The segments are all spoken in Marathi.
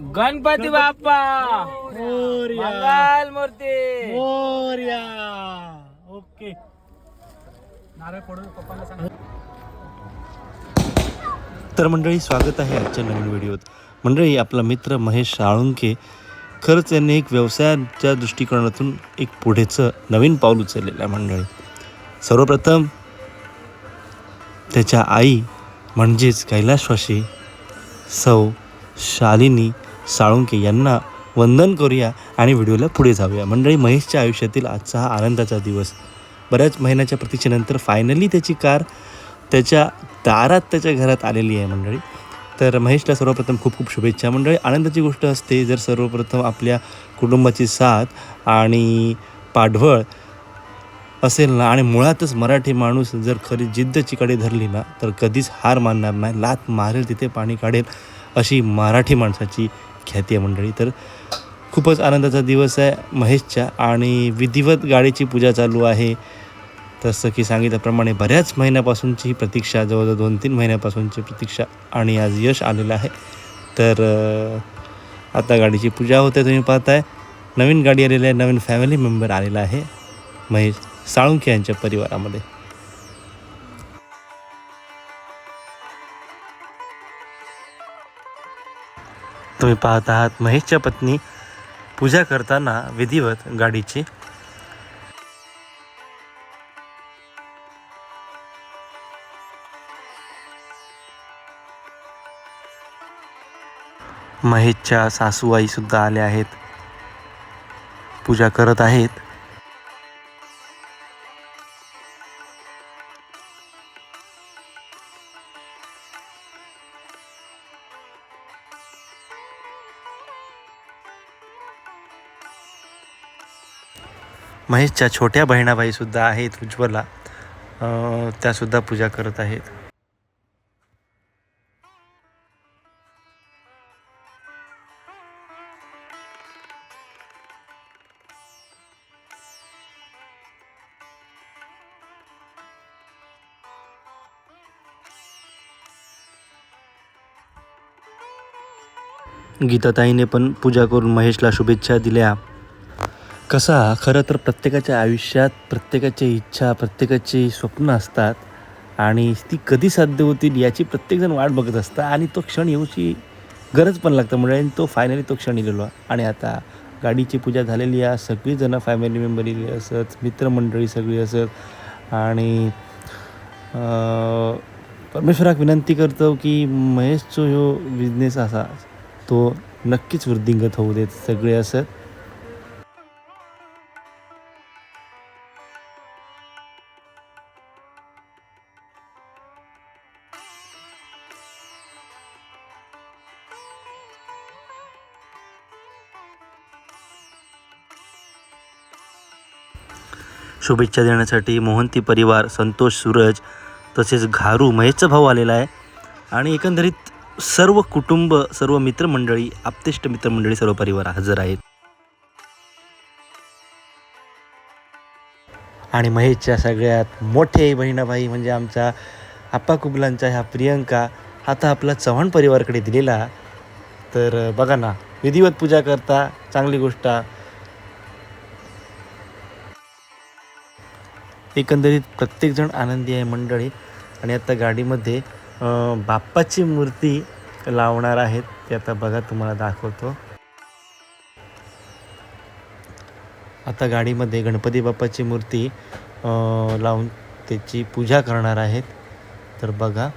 गणपती बाप्पा! मोरया. मंगल मूर्ती! मोरया. ओके. नारळ फोडून पप्पाला सांग. तर मंडळी स्वागत आहे आजच्या नवीन व्हिडिओत. मंडळी आपला मित्र महेश साळुंके खरंच यांनी एक व्यवसायाच्या दृष्टिकोनातून एक पुढेचं नवीन पाऊल उचललेलं आहे मंडळी. सर्वप्रथम त्याच्या आई म्हणजेच कैलासवासी सौ शालिनी साळुंके यांना वंदन करूया आणि व्हिडिओला पुढे जाऊया. मंडळी महेशच्या आयुष्यातील आजचा हा आनंदाचा दिवस. बऱ्याच महिन्याच्या प्रतीक्षेनंतर फायनली त्याची कार त्याच्या दारात त्याच्या घरात आलेली आहे मंडळी. तर महेशला सर्वप्रथम खूप खूप शुभेच्छा मंडळी. आनंदाची गोष्ट असते जर सर्वप्रथम आपल्या कुटुंबाची साथ आणि पाठबळ असेल ना आणि मुळातच मराठी माणूस जर खरी जिद्द चिकाडी धरली ना तर कधीच हार मानणार नाही. लात मारेल तिथे पाणी काढेल अशी मराठी माणसाची ख्याती आहे मंडळी. तर खूपच आनंदाचा दिवस आहे महेशच्या आणि विधिवत गाडीची पूजा चालू आहे. तसं की सांगितल्याप्रमाणे बऱ्याच महिन्यापासूनची ही प्रतीक्षा जवळजवळ दोन तीन महिन्यापासूनची प्रतीक्षा आणि आज यश आलेलं आहे. तर आता गाडीची पूजा होते तुम्ही पाहताय. नवीन गाडी आलेली आहे नवीन फॅमिली मेंबर आलेला आहे महेश साळुंखे यांच्या परिवारामध्ये. तुम्ही पाहत आहात महेशच्या पत्नी पूजा करताना विधिवत गाडीची. महेशच्या सासूबाई सुद्धा आल्या आहेत. पूजा करत आहेत. महेशच्या छोट्या बहिणाबाईसुद्धा आहेत उज्ज्वला. त्यासुद्धा पूजा करत आहेत. गीताताईने पण पूजा करून महेशला शुभेच्छा दिल्या. कसा खरं तर प्रत्येकाच्या आयुष्यात प्रत्येकाची इच्छा प्रत्येकाची स्वप्न असतात आणि ती कधी साध्य होतील याची प्रत्येकजण वाट बघत असतं आणि तो क्षण येऊची गरज पण लागतं. म्हणजे आणि तो फायनली तो क्षण येलेला आणि आता गाडीची पूजा झालेली आहे. सगळीजणं फॅमिली मेंबर येली असत मित्रमंडळी सगळी असत. आणि परमेश्वराक विनंती करतो की महेशचो ह्यो बिझनेस असा तो नक्कीच वृद्धिंगत होऊ देत. सगळे असत. शुभेच्छा देण्यासाठी मोहंती परिवार संतोष सूरज तसेच घारू महेशचा भाऊ आलेला आहे. आणि एकंदरीत सर्व कुटुंब सर्व मित्रमंडळी आप्तेष्ट मित्रमंडळी सर्व परिवार हजर आहेत. आणि महेशच्या सगळ्यात मोठे बहिणाबाई म्हणजे आमच्या आप्पा कुबलांच्या ह्या प्रियंका आता आपला चव्हाण परिवारकडे दिलेला. तर बघा ना विधिवत पूजा करता चांगली गोष्ट एकंदरीत प्रत्येकजण आनंदी आहे मंडळी. आणि आता गाडीमध्ये बाप्पाची मूर्ती लावणार आहेत. ते आता बघा तुम्हाला दाखवतो. आता गाडीमध्ये गणपती बाप्पाची मूर्ती लावून त्याची पूजा करणार आहेत. तर बघा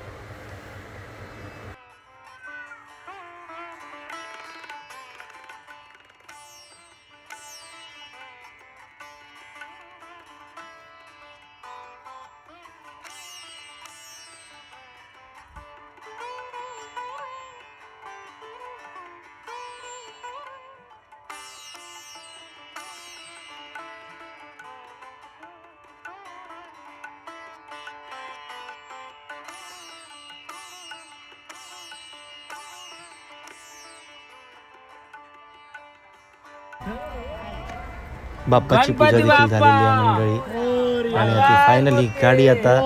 बाप्पाची पूजा देखील झालेली आहे! मंडळी. आणि आता फायनली गाडी आता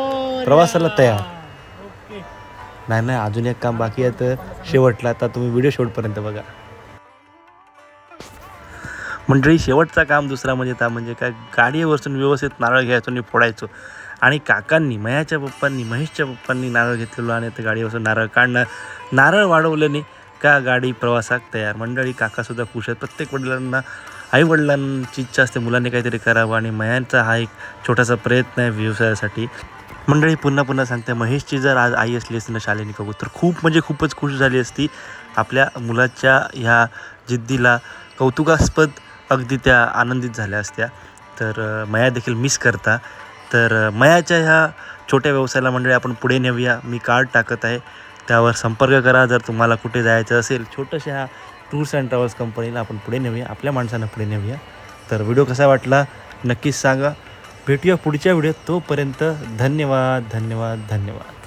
प्रवासाला तयार. नाही नाही अजून एक काम बाकी आहे तर शेवटला आता तुम्ही व्हिडिओ शेवटपर्यंत बघा. मंडळी शेवटचा काम दुसरा म्हणजे त्या म्हणजे काय गाडीवर बसून व्यवस्थित नारळ घ्यायचो आणि फोडायचो. आणि काकांनी मयाच्या पप्पांनी महेशच्या पप्पांनी नारळ घेतलेलो आणि त्या गाडीवर बसून नारळ काढणं नारळ वाढवल्याने का गाडी प्रवासात तयार. मंडळी काकासुद्धा खुश आहेत. प्रत्येक वडिलांना आई वडिलांची इच्छा असते मुलांनी काहीतरी करावं आणि मयांचा हा एक छोटासा प्रयत्न आहे व्यवसायासाठी. मंडळी पुन्हा पुन्हा सांगते महेशची जर आज आई असली असती ना शालिनी कबू तर खूप म्हणजे खूपच खुश झाली असती. आपल्या मुलाच्या ह्या जिद्दीला कौतुकास्पद अगदी त्या आनंदित झाल्या असत्या. तर मया देखील मिस करता. तर मयाच्या ह्या छोट्या व्यवसायाला मंडळी आपण पुढे नेऊया. मी कार्ड टाकत आहे. त्यावर संपर्क करा. जर तुम्हाला कुठे जायचं असेल छोट्याशा ह्या टूर्स अँड ट्रॅव्हल्स कंपनीला आपण पुढे नेऊया. आपल्या माणसांना पुढे नेऊया. तर व्हिडिओ कसा वाटला नक्कीच सांगा. भेटूया पुढच्या व्हिडिओत. तोपर्यंत धन्यवाद धन्यवाद धन्यवाद.